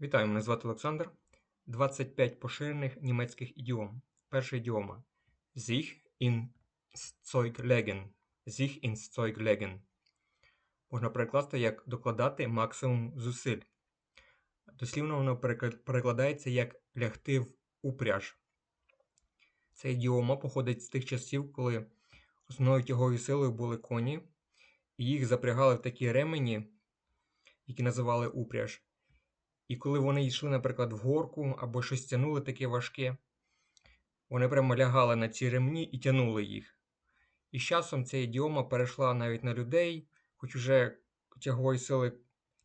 Вітаю, мене звати Олександр. 25 поширених німецьких ідіом. Перша ідіома. Sich ins Zeug legen. Sich ins Zeug legen. Можна перекласти як докладати максимум зусиль. Дослівно воно перекладається як лягти в упряж. Ця ідіома походить з тих часів, коли основною тяговою силою були коні, і їх запрягали в такі ремені, які називали упряж. І коли вони йшли, наприклад, в горку або щось тягнули таке важке, вони прямо лягали на ці ремні і тягнули їх. І з часом ця ідіома перейшла навіть на людей, хоч уже тягової сили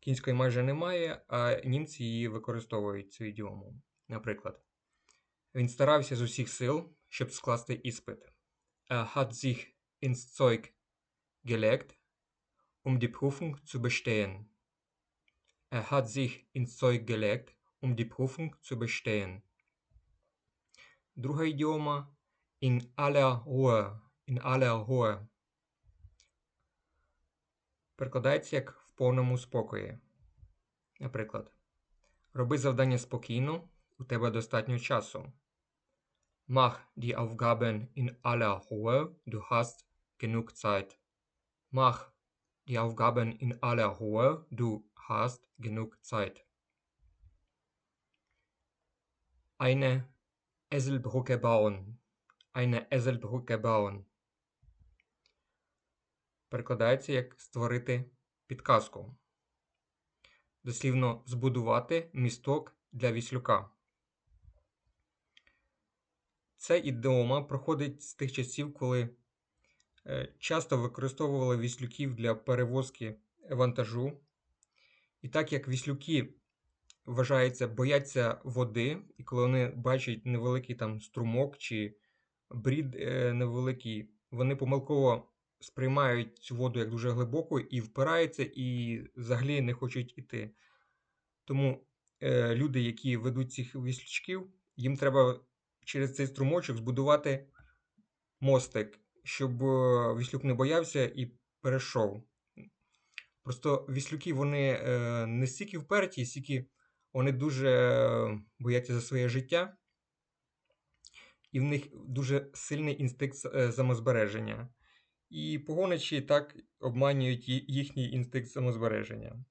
кінської майже немає, а німці її використовують цю ідіому. Наприклад, він старався з усіх сил, щоб скласти іспит. Er hat sich ins Zeug gelegt, um die Prüfung zu bestehen. Er hat sich ins Zeug gelegt, um die Prüfung zu bestehen. Друга ідіома in aller Ruhe. In aller Ruhe. Перекладається як в повному спокої. Наприклад, роби завдання спокійно, у тебе достатньо часу. Mach die Aufgaben in aller Ruhe, du hast genug Zeit. Mach die Aufgaben in aller Ruhe, du hast genug Zeit. Eine Esselbrücke bauen. Eine Esselbrücke bauen. Перекладається як створити підказку. Дослівно збудувати місток для віслюка. Ця ідеома проходить з тих часів, коли е, часто використовували віслюків для перевозки вантажу. І так як віслюки вважається, бояться води, і коли вони бачать невеликий там струмок чи брід е, невеликий, вони помилково сприймають цю воду як дуже глибоку і впираються, і взагалі не хочуть іти. Тому е, люди, які ведуть цих віслючків, їм треба через цей струмочок збудувати мостик, щоб е, віслюк не боявся і перейшов. Просто віслюки вони е, не стільки вперті, стільки вони дуже е, бояться за своє життя, і в них дуже сильний інстинкт е, самозбереження. І погоничі так обманюють їхній інстинкт самозбереження.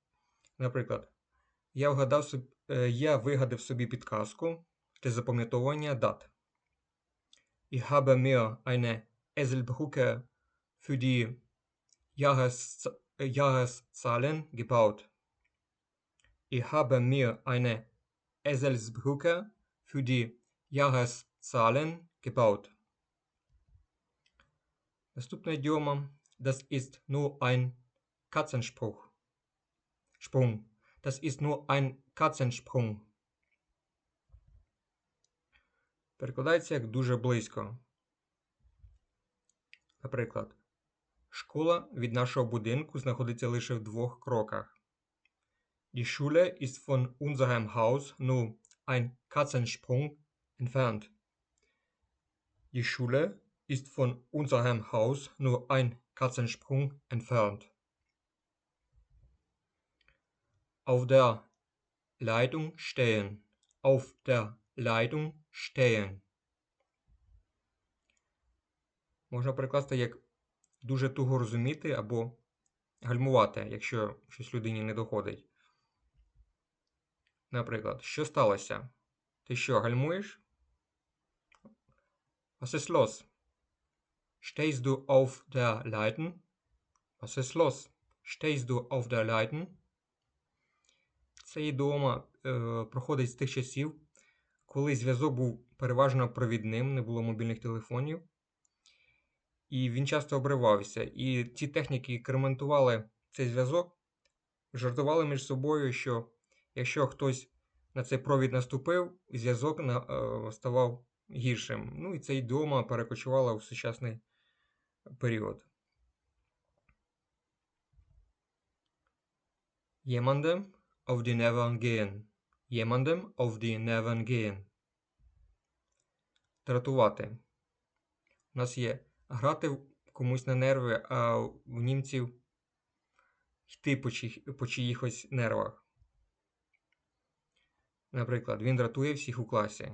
Наприклад, я, вгадав, собі, я вигадав собі підказку для запам'ятовування дат. Ich habe mir eine Esselbrücke für die Jahres Jahreszahlen gebaut. Ich habe mir eine Eselsbrücke für die Jahreszahlen gebaut. Наступна ідіома Das ist nur ein Katzensprung. Sprung. Das ist nur ein Katzensprung. Перекладається як дуже близько. Наприклад, школа від нашого будинку знаходиться лише в двох кроках. Die Schule ist von unserem Haus nur ein Katzensprung entfernt. Die Schule ist von unserem Haus nur ein Katzensprung entfernt. Auf der Leitung stehen. Auf der Leitung stehen. Можна перекласти як дуже туго розуміти або гальмувати, якщо щось людині не доходить. Наприклад, що сталося? Ти що, гальмуєш? Was ist los? Stehst du auf der Leiten? Was ist los? Stehst du auf der Leiten? Це ідома е, проходить з тих часів, коли зв'язок був переважно провідним, не було мобільних телефонів, і він часто обривався. І ці техніки, які ремонтували цей зв'язок, жартували між собою, що якщо хтось на цей провід наступив, зв'язок е, ставав гіршим. Ну і ця ідома перекочувала в сучасний період. Jemandem auf die Nerven gehen. Jemandem auf die Nerven gehen. Дратувати. У нас є грати комусь на нерви, а в німців йти по, чиїх, по чиїхось нервах. Наприклад, він дратує всіх у класі.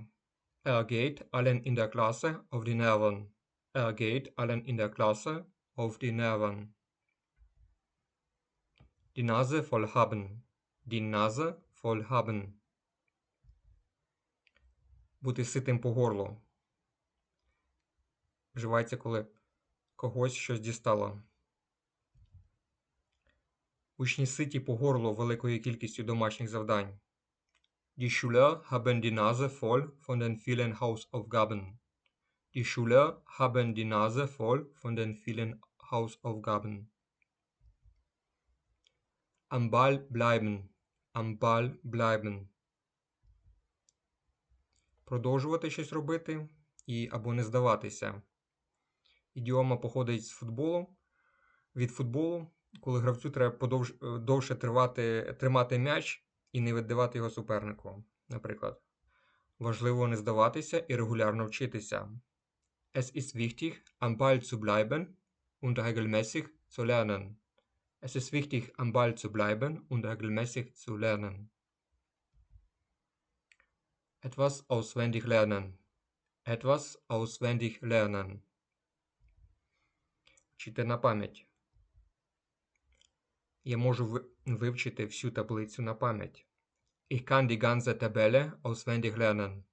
Er geht allen in der Klasse auf die Nerven. Er geht allen in der Klasse auf die Nerven. Die Nase voll haben. Die Nase voll haben. Бути ситим по горлу. Вживається, коли когось щось дістало. Учні ситі по горлу великою кількістю домашніх завдань. Die Schüler haben die Nase voll von den vielen Hausaufgaben. Die Schüler haben die Nase voll von den vielen Hausaufgaben. Am Ball bleiben. Am Ball bleiben. Продовжувати щось робити і або не здаватися. Ідіома походить з футболу. Від футболу, коли гравцю треба подовж, е, довше тривати, тримати м'яч і не віддавати його супернику. Наприклад, важливо не здаватися і регулярно вчитися. Es ist wichtig, am Ball zu bleiben und regelmäßig zu lernen. Es ist wichtig, am Ball zu bleiben und regelmäßig zu lernen. Etwas auswendig lernen. Etwas auswendig lernen. Вчити на пам'ять. Я можу вивчити всю таблицю на пам'ять. Ich kann die ganze Tabelle auswendig lernen.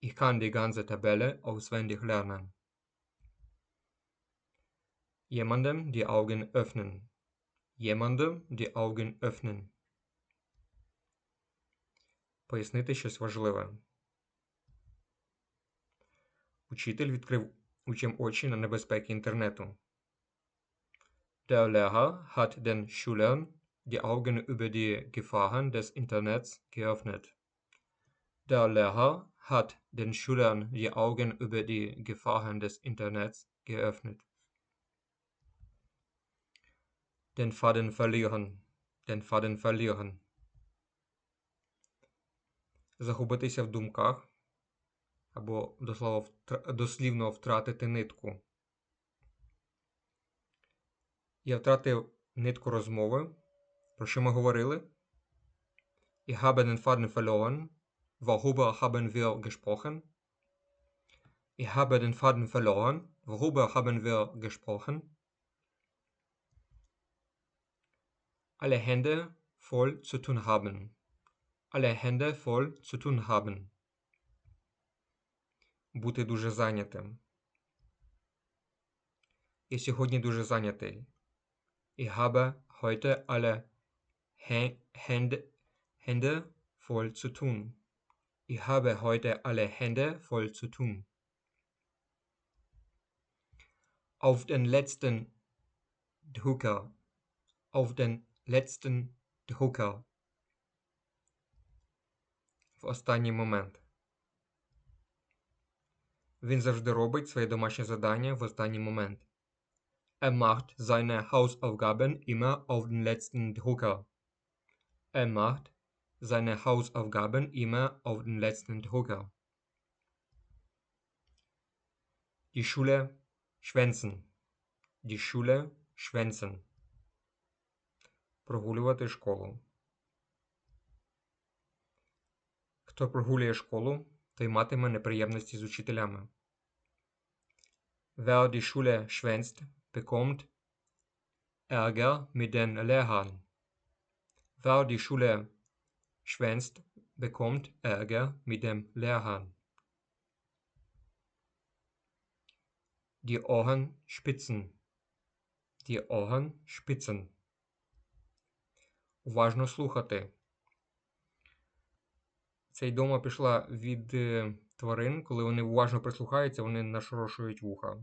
Ich kann die ganze Tabelle auswendig lernen. Jemandem die Augen öffnen. Jemandem die Augen öffnen. Пояснити щось важливе. Учитель відкрив учням очі на небезпеки інтернету. Der Lehrer hat den Schülern die Augen über die Gefahren des Internets geöffnet. Der Lehrer hat den Schülern die Augen über die Gefahren des Internets geöffnet. Den Faden verlieren. Den Faden verlieren. Загубитися в думках або дослово втра- дослівно втратити нитку. Я втратив нитку розмови. Про що ми говорили? Ich habe den Faden verloren. Worüber haben wir gesprochen? Ich habe den Faden verloren. Worüber haben wir gesprochen? Alle Hände voll zu tun haben. Alle Hände voll zu tun haben. Бути дуже зайнятим. Я сьогодні дуже зайнятий. Ich habe heute alle Hä- Hände, Hände voll zu tun. Ich habe heute alle Hände voll zu tun. Auf den letzten Drucker. Auf den letzten Drucker. В останній момент. Він завжди робить своє домашнє завдання в останній момент. Er macht seine Hausaufgaben immer auf den letzten Drucker. Er macht seine Hausaufgaben immer auf den letzten Drucker. Die Schule schwänzen. Die Schule schwänzen. Прогулювати школу. Хто прогулює школу, той матиме неприємності з учителями. Wer die Schule schwänzt, bekommt Ärger mit den Lehrern. Wer die Schule schwänzt, bekommt Ärger mit dem Lehrern. Die Ohren spitzen. Die Ohren spitzen. Уважно слухати. Ця дома пішла від е, тварин, коли вони уважно прислухаються, вони нашорошують вуха.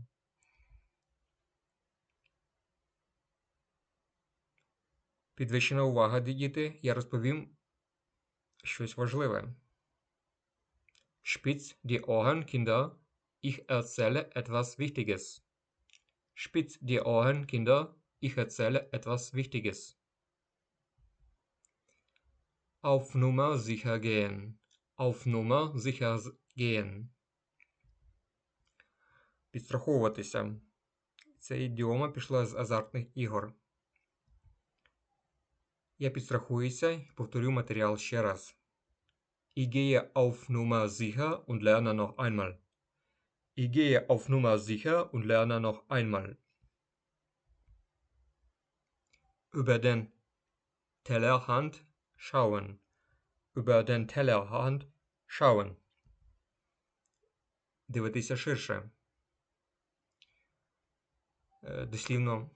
Підвищена увага, діти, я розповім щось важливе. Spitz die Ohren, Kinder, ich erzähle etwas Wichtiges. Spitz die Ohren, Kinder, ich erzähle etwas Wichtiges. Auf Nummer sicher gehen. Auf Nummer sicher gehen. Підстраховуватися. Ця ідіома пішла з азартних ігор. Я підстрахуюся і повторю матеріал ще раз. Ich gehe auf Nummer sicher und lerne noch einmal. Ich gehe auf Nummer sicher und lerne noch einmal. Über den Tellerrand schauen. Über den Tellerrand schauen. Дивитися ширше. Е, Дослівно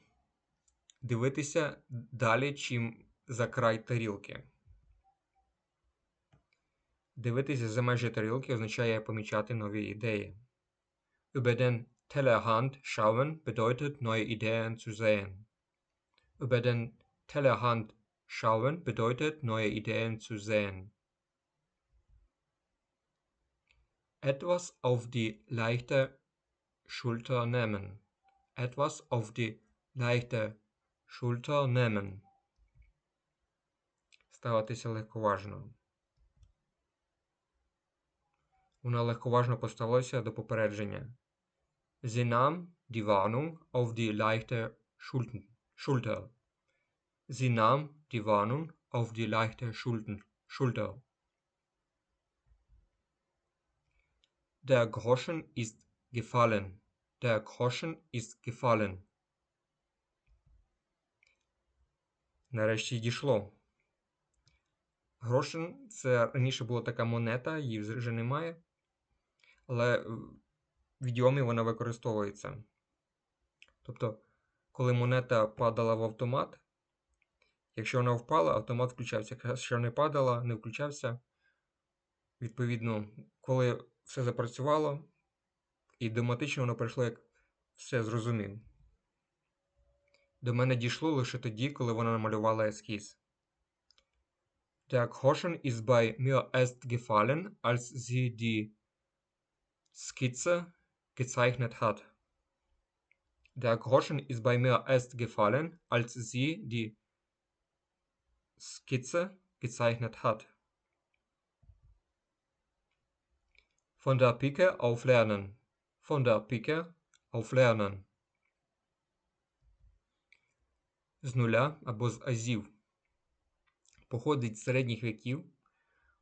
дивитися далі, чим за край тарілки. Дивитися за межі тарілки означає помічати нові ідеї. Über den Tellerrand schauen bedeutet neue Ideen zu sehen. Über den Tellerrand schauen bedeutet neue Ideen zu sehen. Etwas auf die leichte Schulter nehmen. Etwas auf die leichte Schulter nehmen. Ставитися легковажно. Вона легковажно поставилася до попередження. Sie nahm die Warnung auf die leichte Schulter. Sie nahm die Warnung auf die leichte Schulten, Schulter. Der Groschen ist gefallen. Der Groschen ist gefallen. Нарешті дійшло. Грошин це раніше була така монета, її вже немає. Але в ідіомі вона використовується. Тобто, коли монета падала в автомат, якщо вона впала, автомат включався. Якщо не падала, не включався. Відповідно, коли все запрацювало, і автоматично воно пройшло, як все зрозумів. До мене дійшло лише тоді, коли вона намалювала ескіз. Der Groschen ist bei mir erst gefallen, als sie die Skizze gezeichnet hat. Der Groschen ist bei mir erst gefallen, als sie die Skizze gezeichnet hat. Von der Pike auf Lernen. Von der Pike auf Lernen. З нуля або з азів. Походить з середніх віків,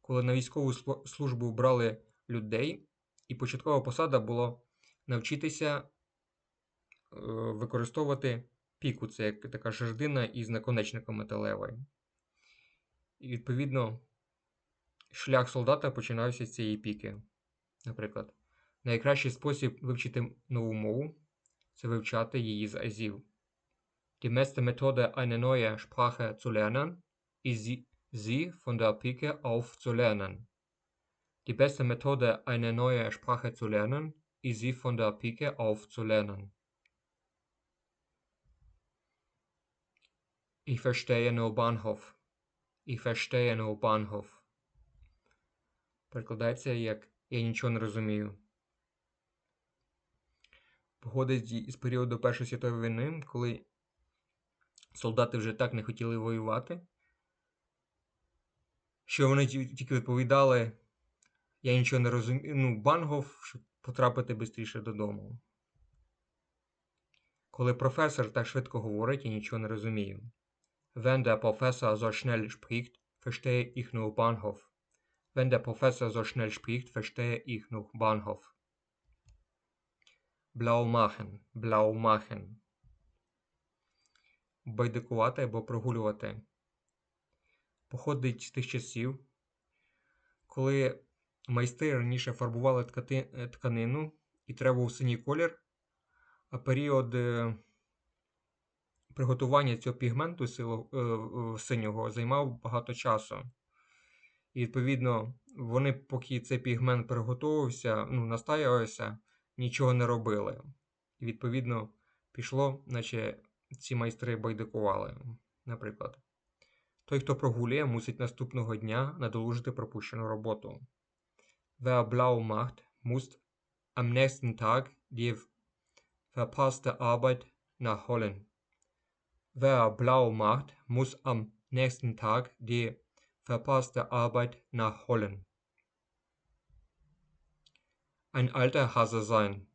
коли на військову службу брали людей, і початкова посада була навчитися е, використовувати піку. Це як така жердина із наконечником металевою. І, відповідно, шлях солдата починався з цієї піки. Наприклад, найкращий спосіб вивчити нову мову це вивчати її з азів. Die beste Methode, eine neue Sprache zu lernen, sie von der Pike auf zu lernen. Die beste Methode, eine neue Sprache zu lernen, ist sie von der Pike auf zu lernen. Ich verstehe nur Bahnhof. Ich verstehe nur Bahnhof. Перекладається як Я нічого не розумію. Походить із періоду Першої світової війни, коли солдати вже так не хотіли воювати, що вони тільки відповідали, я нічого не розумію, ну, бангов, щоб потрапити швидше додому. Коли професор так швидко говорить, я нічого не розумію. Wenn der Professor so schnell spricht, verstehe ich nur Bahnhof. Wenn der Professor so schnell spricht, verstehe ich nur Bahnhof. Blau machen, blau machen. Байдикувати або прогулювати. Походить з тих часів, коли майстри раніше фарбували ткати, тканину і треба був синій колір, а період приготування цього пігменту синього займав багато часу. І, відповідно, вони, поки цей пігмент приготувався, ну, настаювався, нічого не робили. І, відповідно, пішло, наче ці майстри байдикували. Наприклад, той, хто прогулює, мусить наступного дня надолужити пропущену роботу. Wer blau macht, muss am nächsten Tag die verpasste Arbeit nachholen. Wer blau macht, muss am nächsten Tag die verpasste Arbeit nachholen. Ein alter Hase sein.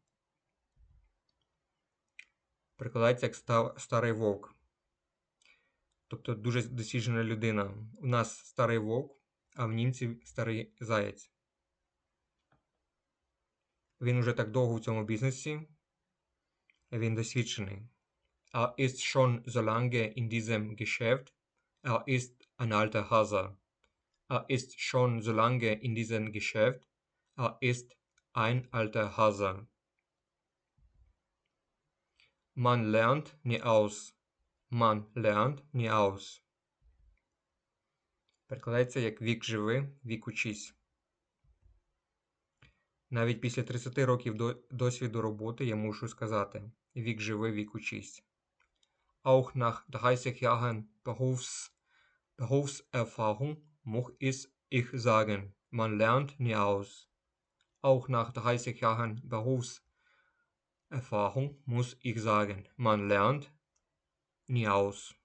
Прикладається як старий вовк. Тобто дуже досвідчена людина. У нас старий вовк, а в німців старий заєць. Він уже так довго в цьому бізнесі. Він досвідчений. Er ist schon so lange in diesem Geschäft. Er ist ein alter Hase. Er ist schon so lange in diesem Geschäft. Er ist ein alter Hase. Man lernt nie aus. Man lernt nie aus. Перекладається як вік живи, вік учись. Навіть після 30 років досвіду роботи я мушу сказати: вік живи, вік учись. Auch nach 30 Jahren Berufs, Berufserfahrung muss ich, sagen, man lernt nie aus. Auch nach 30 Jahren Berufserfahrung muss ich sagen, man lernt nie aus.